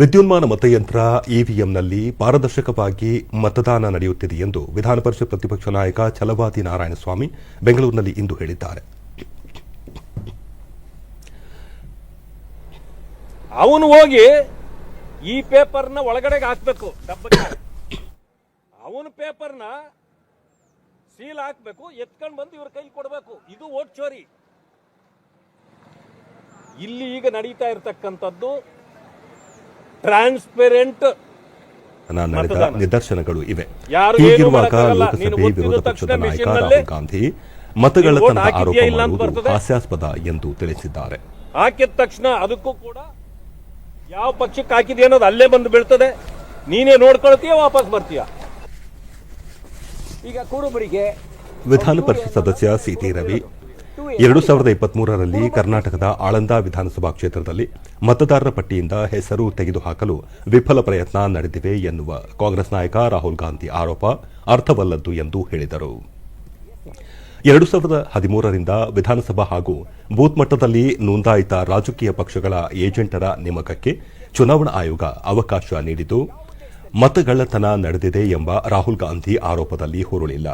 ವಿದ್ಯುನ್ಮಾನ ಮತಯಂತ್ರ ಇವಿಎಂನಲ್ಲಿ ಪಾರದರ್ಶಕವಾಗಿ ಮತದಾನ ನಡೆಯುತ್ತಿದೆ ಎಂದು ವಿಧಾನ ಪರಿಷತ್ ಪ್ರತಿಪಕ್ಷ ನಾಯಕ ಛಲವಾದಿ ನಾರಾಯಣಸ್ವಾಮಿ ಬೆಂಗಳೂರಿನಲ್ಲಿ ಇಂದು ಹೇಳಿದ್ದಾರೆ. ಅವನು ಹೋಗಿ ಈ ಪೇಪರ್ನ ಒಳಗಡೆಗೆ ಹಾಕ್ಬೇಕು ಅವನ ಪೇಪರ್ನ ಸೀಲ್ ಹಾಕ್ಬೇಕು, ಎತ್ಕೊಂಡು ಬಂದು ಇವ್ರ ಕೈ ಕೊಡಬೇಕು. ಇದು ಓಟ್ ಚೋರಿ. ಇಲ್ಲಿ ಈಗ ನಡೀತಾ ಇರತಕ್ಕಂಥದ್ದು ಟ್ರಾನ್ಸ್ಪೆರೆಂಟ್ ನಡೆದ ನಿದರ್ಶನಗಳು ಇವೆ. ಹೀಗಿರುವಾಗ ಲೋಕಸಭೆ ವಿರೋಧ ಪಕ್ಷದ ನಾಯಕ ರಾಹುಲ್ ಗಾಂಧಿ ಮತಗಳತನದ ಆರೋಪ ಮಾಡುವುದು. ಹಾಸ್ಯಾಸ್ಪದ ಎಂದು ತಿಳಿಸಿದ್ದಾರೆ. ಹಾಕಿದ ತಕ್ಷಣ ಅದಕ್ಕೂ ಕೂಡ ಯಾವ ಪಕ್ಷಕ್ಕೆ ಹಾಕಿದೆ ಅನ್ನೋದು ಅಲ್ಲೇ ಬಂದು ಬೀಳ್ತದೆ. ನೀನೇ ನೋಡ್ಕೊಳ್ತೀಯ ವಾಪಸ್ ಬರ್ತೀಯ? ಈಗ ಕುರುಬರಿಗೆ ವಿಧಾನ ಪರಿಷತ್ ಸದಸ್ಯ ಸಿಟಿ ರವಿ ಎರಡು ಸಾವಿರದ ಇಪ್ಪತ್ಮೂರರಲ್ಲಿ ಕರ್ನಾಟಕದ ಆಳಂದ ವಿಧಾನಸಭಾ ಕ್ಷೇತ್ರದಲ್ಲಿ ಮತದಾರರ ಪಟ್ಟಿಯಿಂದ ಹೆಸರು ತೆಗೆದುಹಾಕಲು ವಿಫಲ ಪ್ರಯತ್ನ ನಡೆದಿವೆ ಎನ್ನುವ ಕಾಂಗ್ರೆಸ್ ನಾಯಕ ರಾಹುಲ್ ಗಾಂಧಿ ಆರೋಪ ಅರ್ಥವಲ್ಲದ್ದು ಎಂದು ಹೇಳಿದರು. ಎರಡು ಸಾವಿರದ ಹದಿಮೂರರಿಂದ ವಿಧಾನಸಭಾ ಹಾಗೂ ಬೂತ್ ಮಟ್ಟದಲ್ಲಿ ನೋಂದಾಯಿತ ರಾಜಕೀಯ ಪಕ್ಷಗಳ ಏಜೆಂಟರ ನೇಮಕಕ್ಕೆ ಚುನಾವಣಾ ಆಯೋಗ ಅವಕಾಶ ನೀಡಿದ್ದು ಮತಗಳ್ಳತನ ನಡೆದಿದೆ ಎಂಬ ರಾಹುಲ್ ಗಾಂಧಿ ಆರೋಪದಲ್ಲಿ ಹುರುಳಿಲ್ಲ.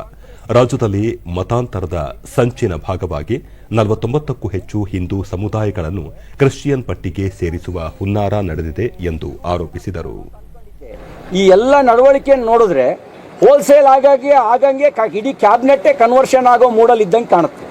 ರಾಜ್ಯದಲ್ಲಿ ಮತಾಂತರದ ಸಂಚಿನ ಭಾಗವಾಗಿ ನಲವತ್ತೊಂಬತ್ತಕ್ಕೂ ಹೆಚ್ಚು ಹಿಂದೂ ಸಮುದಾಯಗಳನ್ನು ಕ್ರಿಶ್ಚಿಯನ್ ಪಟ್ಟಿಗೆ ಸೇರಿಸುವ ಹುನ್ನಾರ ನಡೆದಿದೆ ಎಂದು ಆರೋಪಿಸಿದರು. ಈ ಎಲ್ಲ ನಡವಳಿಕೆಯನ್ನು ನೋಡಿದ್ರೆ ಹೋಲ್ಸೇಲ್ ಆಗಾಗಿ ಆಗಂಗೆ ಇಡೀ ಕ್ಯಾಬಿನೆಟ್ಟೇ ಕನ್ವರ್ಷನ್ ಆಗೋ ಮೂಡಲ್ ಇದ್ದಂಗೆ ಕಾಣುತ್ತೆ.